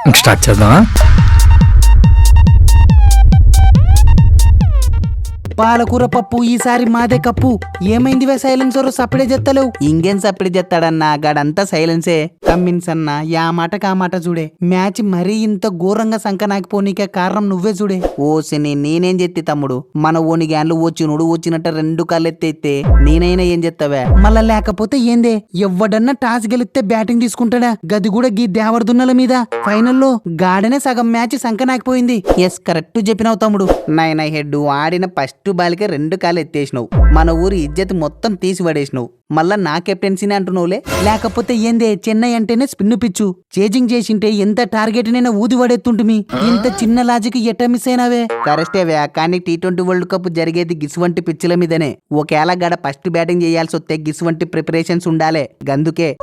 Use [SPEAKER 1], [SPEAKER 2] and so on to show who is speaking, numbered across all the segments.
[SPEAKER 1] ఇంక స్టార్ట్ చేద్దామా
[SPEAKER 2] పాలకూర పప్పు ఈసారి మాదే కప్పు. ఏమైంది వే సైలెన్సర్ సప్పుడే చెత్తలేవు ఇంకేం సప్పుడే చెత్తాడన్నా గాడంతా సైలెన్సే కమ్మిన్స్ అన్న యా మాట కా మాట చూడే మ్యాచ్ మరీ ఇంత ఘోరంగా సంకనాకిపోనీకే కారణం నువ్వే చూడే ఓసిని నేనేం చెత్తి తమ్ముడు? మన ఓని గ్యాన్లు వచ్చినుడు వచ్చినట్ట రెండు కళ్ళెత్తేస్తే నేనైనా ఏం చెత్తావే మళ్ళా లేకపోతే ఏందే? ఎవ్వడన్నా టాస్ గెలిస్తే బ్యాటింగ్ తీసుకుంటాడా? గది కూడా గీ దేవరదున్నల మీద. ఫైనల్లో గాడనే సగం మ్యాచ్ సంకనాకిపోయింది ఎస్ కరెక్ట్ చెప్పినావు తమ్ముడు. నైనా హెడ్ ఆడిన ఫస్ట్ బాల్కే రెండు కాలు ఎత్తేసినావు మన ఊరి ఇజ్జత్ మొత్తం తీసి పడేసినావు మళ్ళా నా కెప్టెన్సీని అంటున్నావులే? లేకపోతే ఏందే చెన్నై అంటేనే స్పిన్ను పిచ్చు. చేజింగ్ చేసింటే ఎంత టార్గెట్ నైనా ఊది పడేస్తుంటుమి ఇంత చిన్న లాజిక్ ఎట్ట మిస్ అయినావే? కరెస్టేవే కానీ టీ ట్వంటీ వరల్డ్ కప్ జరిగేది గిసువంటి పిచ్చుల మీదనే. ఒకేలా గడ ఫస్ట్ బ్యాటింగ్ చేయాల్సి వస్తే గిసువంటి ప్రిపరేషన్స్ ఉండాలే. గందుకే.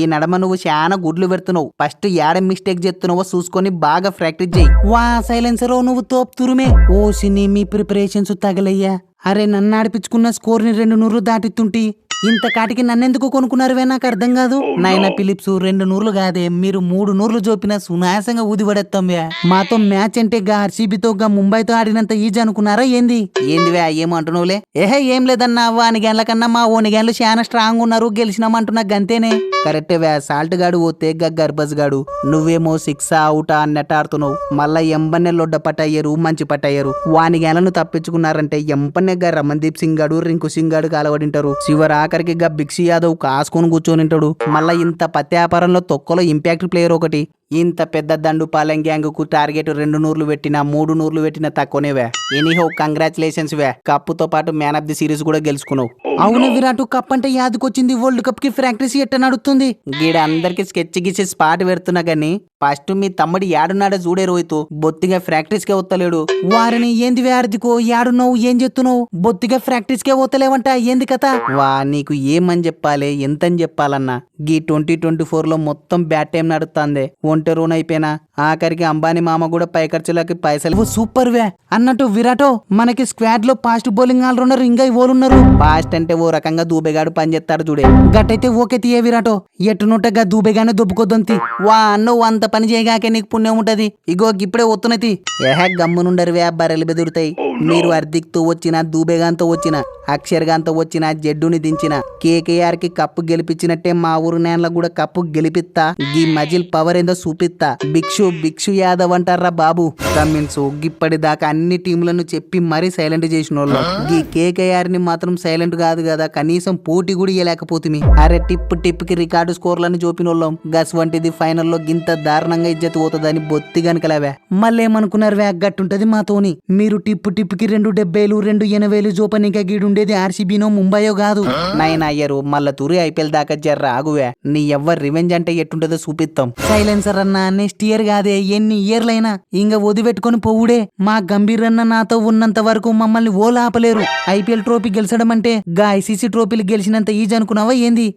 [SPEAKER 2] ఈ నడమ నువ్వు చాలా గుడ్లు పెడుతున్నావు. ఫస్ట్ యాడ మిస్టేక్ చేస్తున్నావో చూసుకొని బాగా ప్రాక్టీస్ చేయి. వా సైలెన్సర్ నువ్వు తోపు తురుమే ఓ సినీ మీ ప్రిపరేషన్స్ తగలయ్యా. అరే నన్ను ఆడిపించుకున్న స్కోర్ని రెండు నూరు దాటితుంటి ఇంత కాటికి నన్నెందుకు కొనుక్కున్నారువే నాకు అర్థం కాదు. నాయన ఫిలిప్స్ రెండు నూర్లు కాదే. మీరు మూడు నూర్లు చూపిన సునాయాసంగా ఊది పడేస్తాం వే. మాతో మ్యాచ్ అంటే గా ఆర్సీబీతో గా ముంబైతో ఆడినంత ఈజీ అనుకున్నారా ఏంది? ఏందివే ఏమంటున్నావులే ఏహే ఏం లేదన్నా వాని గేన్ల కన్నా మా ఓని గేన్లు చాలా స్ట్రాంగ్ ఉన్నారు. గెలిచినామంటున్నా గంతేనే. కరెక్టే వే సాల్ట్ గాడు పోతే గా గర్భస్ గాడు. నువ్వేమో సిక్స్ అవుటా అన్నట్టు ఆడుతున్నావు. మళ్ళా ఎంబన్నే లొడ్డ పట్టయ్యారు మంచి పట్టయ్యారు. వాని గేలను తప్పించుకున్నారంటే ఎంపన్నే గా రమన్దీప్ సింగ్ గాడు రింకు సింగ్ గాడు కాలబడింటారు. చివరి ఆఖరికి గా బిక్సీ యాదవ్ కాసుకొని కూర్చొని ఉంటాడు. మళ్ళీ ఇంత పత్తి వ్యాపారంలో తొక్కలో ఇంపాక్ట్ ప్లేయర్ ఒకటి. ఇంత పెద్ద దండు పాలెం గ్యాంగ్కు టార్గెట్ రెండు నూర్లు పెట్టినా మూడు నూర్లు పెట్టినా తక్కువనేవే ఎనీహో కంగ్రాచులేషన్స్ వే. కప్పుతో పాటు మ్యాన్ ఆఫ్ ది సిరీస్ కూడా గెలుచుకున్నావు. అవును విరాట్ కప్ అంటే యాదకొచ్చింది వరల్డ్ కప్కి ప్రాక్టీస్ ఎట్ట నడుస్తుంది? గీడ అందరికి స్కెచ్ గీసి స్పాట్ పెడుతున్నా గానీ ఫస్ట్ మీ తమ్ముడు యాడున్నాడో చూడే రోహిత్ బొత్తిగా ప్రాక్టీస్ కే వస్తలేడు. వారిని ఏంది ఆర్థికో యాడున్నావు ఏం చెప్తున్నావు బొత్తిగా ప్రాక్టీస్ కే వస్తలేవంట ఏంది కథ? వా నీకు ఏమని చెప్పాలి ఎంతని చెప్పాలన్నా. గీ ట్వంటీ ట్వంటీ ఫోర్లో మొత్తం బ్యాట్ టైం నడుస్తుంది ఒంటి రూన్ అయిపోయినా. ఆఖరికి అంబానీ మామ కూడా పై ఖర్చులకి పైసలు సూపర్ వే. అన్నట్టు విరాటో మనకి స్క్వాడ్లో ఫాస్ట్ బౌలింగ్ ఆల్రౌండర్ ఇంకా ఓలున్నారు ఫాస్ట్ అంటే ఓ రకంగా దూబెగాడు పనిచేస్తాడు చూడే. గట్టయితే ఓకే తీయ విరాటో. ఎట్టునుంటగా దూబెగానే దుబ్బుకొద్దంతి వా నువ్వు అంత పని చేయగాకే నీకు పుణ్యం ఉంటది. ఇగో ఇప్పుడే వస్తున్నది ఏహే గమ్మునుండరు వే బర్రెలు బెదురుతాయి. మీరు హార్దిక్తో వచ్చిన దూబేగాంతో వచ్చిన అక్షర్గాంతో వచ్చిన జడ్డుని దించిన కేకేఆర్కి కప్పు గెలిపించినట్టే మా ఊరు నేల కూడా కప్పు గెలిపిస్తా గీ మజిల్ పవర్ ఏందో చూపిస్తా. భిక్షు భిక్షు యాదవ్ అంటారా బాబు? కమ్మిన్సు గిప్పటి దాకా అన్ని టీంలను చెప్పి మరీ సైలెంట్ చేసిన వాళ్ళు ఈ కేకేఆర్ని మాత్రం సైలెంట్ కాదు కదా కనీసం పోటీ కూడా ఇయ్యలేకపోతుంది అరే టిప్ టిప్కి రికార్డు స్కోర్లను చూపిన వాళ్ళం గస్ వంటిది ఫైనల్లో గింత దారుణంగా ఇజ్జత్ పోతుందని బొత్తి గనుకలవే. మళ్ళేమనుకున్నారు వే గట్టుంటది మాతోని. మీరు టిప్పు కి రెండు డెబ్బైలు రెండు ఎనభైలు జోపనిక గీడుండేది ఆర్సీబీనో ముంబయో కాదు. నైన్ అయ్యారు మళ్ళా తూరి ఐపీఎల్ దాకా జర్ర ఆగువే. నీ ఎవ్వరు రివెంజ్ అంటే ఎట్టుంటదో చూపిస్తాం సైలెన్సర్ అన్న నెక్స్ట్ ఇయర్ కాదే ఎన్ని ఇయర్లైనా ఇంక వదిపెట్టుకొని పోవుడే. మా గంభీర్ అన్న నాతో ఉన్నంత వరకు మమ్మల్ని ఓలాపలేరు. ఐపీఎల్ ట్రోఫీ గెలిచడం అంటే గా ఐసీసీ ట్రోఫీలు గెలిచినంత ఈజీ అనుకున్నావా ఏంది?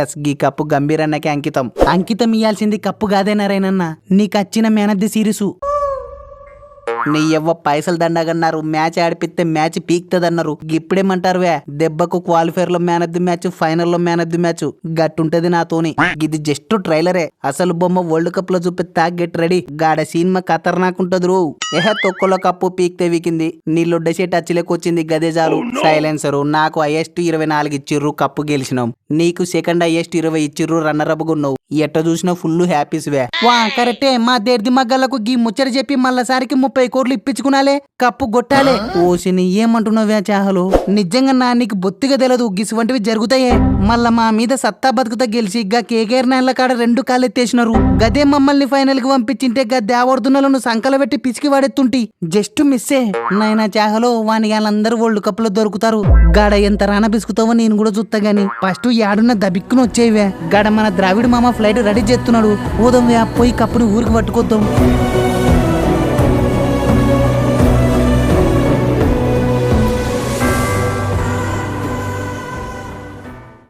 [SPEAKER 2] ఎస్ గీ కప్పు గంభీర్ అన్నకే అంకితం. అంకితం ఇయ్యాల్సింది కప్పు కాదేనారైనన్నా నీకు వచ్చిన మ్యాన్ ఆఫ్ ది సిరీసు. నీ ఎవ్వ పైసలు దండగన్నారు. Match ఆడిపిస్తే match పీక్తదన్నారు. ఇప్పుడేమంటారు వే దెబ్బకు క్వాలిఫైర్లో మ్యాన్ ఆఫ్ ది మ్యాచ్ ఫైనల్లో మ్యాన్ ఆఫ్ ది మ్యాచ్ గట్టుంటది నాతోని. ఇది జస్ట్ ట్రైలరే. అసలు బొమ్మ వరల్డ్ కప్లో చూపిస్తా గెట్ రెడీ. గాడ సినిమా ఖతర్నాక్ ఉంటది రో ఏహ తొక్కలో కప్పు పీక్తే వీకింది. నీళ్ళొడ్డ షేట్ అచ్చిలేకి వచ్చింది. గదే చాలు. సైలెన్సరు. నాకు హైయెస్ట్ ఇరవై నాలుగు ఇచ్చిర్రు కప్పు గెలిచినాం. నీకు సెకండ్ హైయెస్ట్ ఇరవై ఇచ్చిర్రు రన్నర్ అప్ ఉన్నావు ఎట్ట చూసినా ఫుల్ హ్యాపీస్ వే వా కరెక్టే మా దేర్ది మగ్గలకు గీ ముచ్చట చెప్పి మళ్ళసారికి ముప్పై కోట్లు ఇప్పించుకునాలే కప్పు గొట్టాలే ఓసిని ఏమంటున్నావే చాహలు? నిజంగా నా నీకు బొత్తిగా తెలియదు గిసువంటివి జరుగుతాయే. మళ్ళా మా మీద సత్తా బతుకుతా గెలిచి గా కేకేర్ నేల కాడ రెండు కాళ్ళు ఎత్తేసినారు. గదే మమ్మల్ని ఫైనల్కి పంపించింటే గా దేవడుతున్నలను సంకల పెట్టి పిసికి వాడెత్తుంటి. జస్ట్ మిస్సే. నాయనా చాహలో వాని వాళ్ళందరూ వరల్డ్ కప్లో దొరుకుతారు. గాడ ఎంత రాన పిసుకుతావో నేను కూడా చూస్తా గాని ఫస్ట్ యాడున్న దబిక్కును వచ్చేవే గాడ మన ద్రావిడ మామ ఫ్లైట్ రెడీ చేస్తున్నాడు ఊదం వే పోయి కప్పుని ఊరికి పట్టుకొద్దాం.